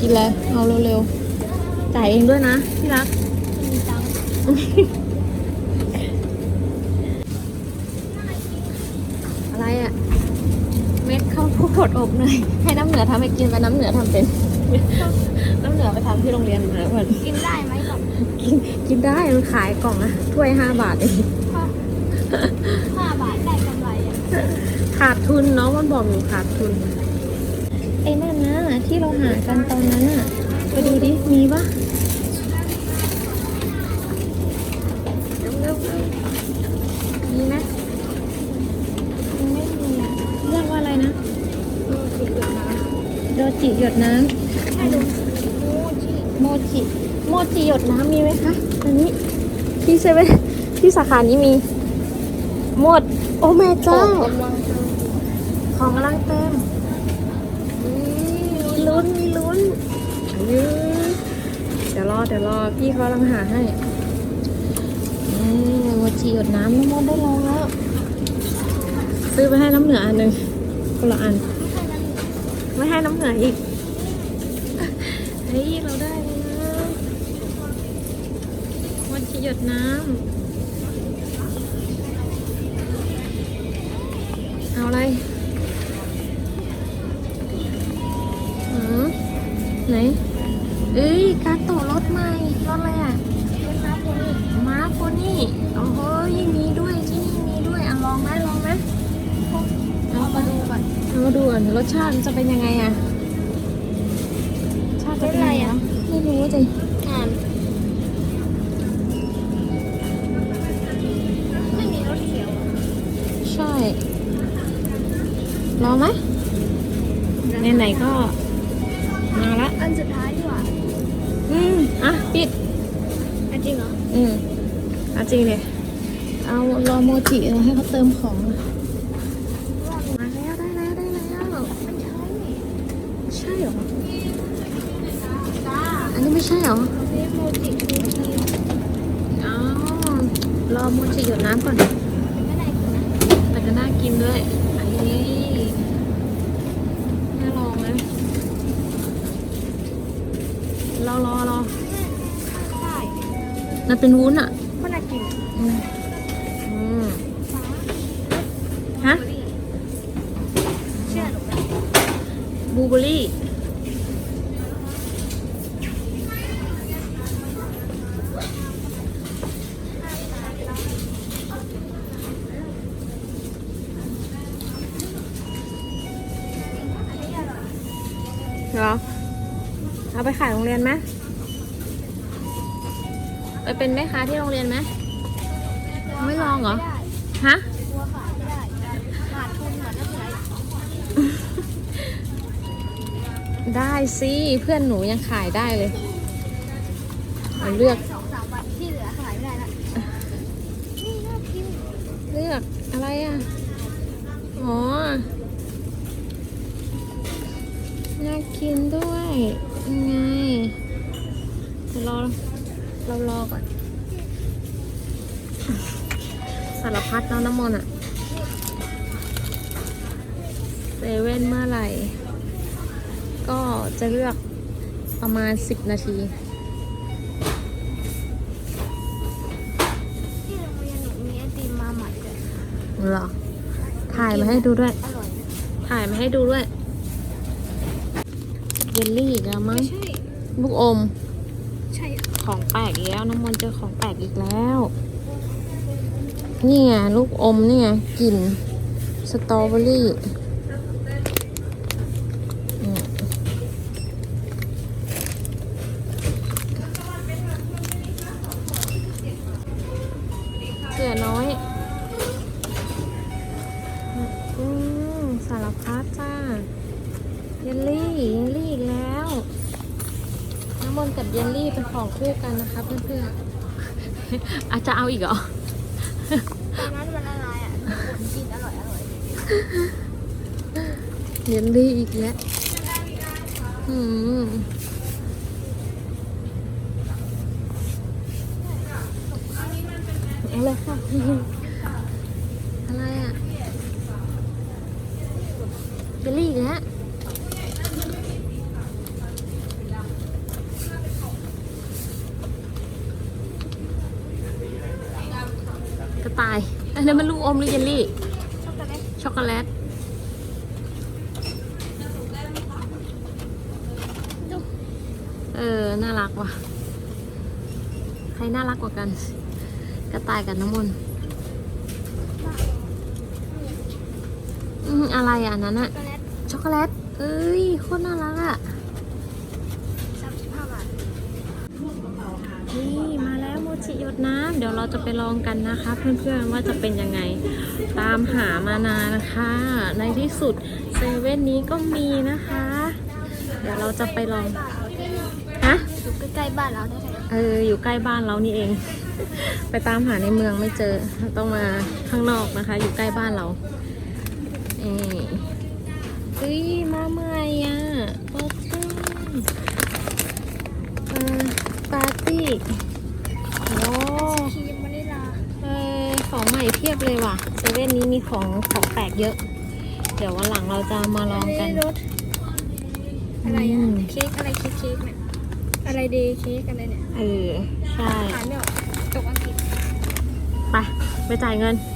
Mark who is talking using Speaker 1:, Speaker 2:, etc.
Speaker 1: กินเลยเอาเร็วๆ จ่ายเองด้วยนะที่รัก
Speaker 2: มีตังค์
Speaker 1: อะไรอะเม็ดข้าวโพดอบเนยให้น้ำเหนือทำให้กินไปน้ำเหนือทำเป็น น้ำเหนือไปทำที่โรงเรียนมาเหมือน
Speaker 2: กินได้ไหมแบบ
Speaker 1: กินกินได้มันขายกล่องอะถ้วยห้าบาทเอง
Speaker 2: ห้าบาทได้กำไรอะ
Speaker 1: ขาดทุนเนาะมันบอกอยู่ขาดทุนไอ้นั่นนะ ที่เราหากันตอนนั้นอะไปดูดิ มีปะเร็วๆมีไหมไม่มีอะเรียกว่าอะไรนะ โดจิหยดน้ำ
Speaker 2: ให้ดูโมจิ
Speaker 1: โมจิ โมจิหยดน้ำมีไหมคะ อันนี้ที่เซเว่นที่สาขานี้มี หมด โอ้แม่เจ้า
Speaker 2: กำลังจะ
Speaker 1: ของกำลังเต็มอุ๊ยมี ลุ้นมีลุ้นยืดเดี๋ยวรอเดี๋ยวรอพี่เขากำลังหาให้โมจิหยดน้ำน้ำมนได้ลงแล้ว ซื้อไปให้น้ำเหนืออันหนึ่งคนละอัน
Speaker 2: ไม่ให้น้ำ
Speaker 1: เหนืออีก เฮ้ย เราได้แล้วนะวันที่หยดน้ำ ไหนเอ้ยการโตรถใหม่รถอะไรอะ
Speaker 2: เป็นน้ำโมจิ
Speaker 1: ม้าโพนี่โอ้โหมีด้วยที่นี่มีด้วยอะลองไหมลองไหม
Speaker 2: เอามาดูก่อน
Speaker 1: เอามาดูก่อนรสชาติมันจะเป็นยังไงอะรสชาติจะเป็นยังไงอะไม่รู้สิ
Speaker 2: งานไม่มีรถเขียวอะ
Speaker 1: ใช่รอไหมไหนๆก็มาละ
Speaker 2: อัน สุดท้ายดีกว่า
Speaker 1: อืม อะ ปิด
Speaker 2: อันจริงเหรอ
Speaker 1: อืมเอาจริงเลยเอารอโมจิเราให้เขาเติมของมาแล้วได้แล้วได้แล้ว
Speaker 2: มันใช่
Speaker 1: ใช่เหรอ
Speaker 2: จ้า
Speaker 1: อันนี้ไม่ใช่เหรอ
Speaker 2: เรียกโมจิคือที
Speaker 1: อ๋อรอโมจิหยดน้ำก่อน
Speaker 2: ไม่ได้กินนะ
Speaker 1: แต่ก็น่ากินด้วยอันนี้น่าลองนะรอรอรอ
Speaker 2: ได้
Speaker 1: มันเป็นวุ้นอะ
Speaker 2: ก็น่ากิน
Speaker 1: อืมอืม
Speaker 2: ฟ้า
Speaker 1: ฮะ
Speaker 2: เชื่อหนูไหม
Speaker 1: บลูเบอร์รี่
Speaker 2: อันนี้อร่อย
Speaker 1: เหรอเอาไปขายโรงเรียนไหม ไปเป็นแม่ค้าที่โรงเรียนไหม ไม่ลองเหรอ
Speaker 2: ไม่ได้
Speaker 1: ฮะ
Speaker 2: กลัวขายไม่ได้ขาดทุนเหมือนนักเรียน
Speaker 1: ได้สิเพื่อนหนูยังขายได้เลยเอาเลือก
Speaker 2: สองสามวันที่เหลือขายไม่ได้ละนี่น่ากิน
Speaker 1: เลือกอะไรอะารพัดเนาะน้ำมนต์อะเซเว่นเมื่อไหร่ ก็จะเลือกประมาณ 10 นาที
Speaker 2: ที่โรงเรียนหนูมีไอติมมาใหม่เลย
Speaker 1: เหรอ ถ่ายมาให้ดูด้วย
Speaker 2: อร่อยนะ
Speaker 1: ถ่ายมาให้ดูด้วย เยลลี่อีกแล้วมั้ง
Speaker 2: ไม่ใช่
Speaker 1: ลูกอม
Speaker 2: ใช่
Speaker 1: ของแปลกอีกแล้วน้ำมนต์เจอของแปลกอีกแล้ว นี่ไงลูกอมนี่ไงกลิ่นสตรอเบอรี่เสือน้อยอืมสารพัดจ้า เยลลี่ เยลลี่อีกแล้ว น้ำมันต์กับเยลลี่เป็นของคู่กันนะคะเพื่อนๆอาจจะเอาอีกเหรอ
Speaker 2: นนั้นมันละลายอะหนูกินอร่อยอร่อย
Speaker 1: เยนลี่อีกแล้วอืมเอาเลยค่ะอะไรอะ เยลลี่อีกแล้ว ต่าย อันนั้นมันลูกอมหรือเยลลี่
Speaker 2: ช็อกโกแลต
Speaker 1: ช็อกโกแลต เออ น่ารักว่ะ ใครน่ารักกว่ากัน กระต่ายกับน้ำมนต์อืมอะไรอะอันนั้นอะ
Speaker 2: ช็อกโกแลต
Speaker 1: ช็อกโกแลต เอ้ย โคตรน่ารักอะ
Speaker 2: สามสิบห้าบาท
Speaker 1: นี่มาแล้วโมจิหยดน้ำเดี๋ยวเราจะไปลองกันนะคะ เพื่อนๆว่าจะเป็นยังไง ตามหามานานนะคะในที่สุดเซเว่นนี้ก็มีนะคะ เดี๋ยวเราจะไปลองฮะ
Speaker 2: อยู่ใกล้ๆบ้านเราได้ไหม
Speaker 1: เอออยู่ใกล้บ้านเรานี่เอง ไปตามหาในเมืองไม่เจอต้องมาข้างนอกนะคะ อยู่ใกล้บ้านเราเออเฮ้ยมาใหม่อะโอ้เโอ้
Speaker 2: ครีมวานิลา
Speaker 1: เออของใหม่เพียบเลยว่ะเซเว่นนี้มีของของแปลกเยอะ เดี๋ยววันหลังเราจะมาลองกัน
Speaker 2: รสอะไร
Speaker 1: อื
Speaker 2: อะ
Speaker 1: ม
Speaker 2: เค้กอะไรเค้กเค้กเนี่ยอะไรเดย์เค้กอะไรเนี่ย
Speaker 1: เออ ใช่
Speaker 2: อ่านไม่ออกจบอังกฤษ
Speaker 1: ไป ไปจ่ายเงิน
Speaker 2: ไ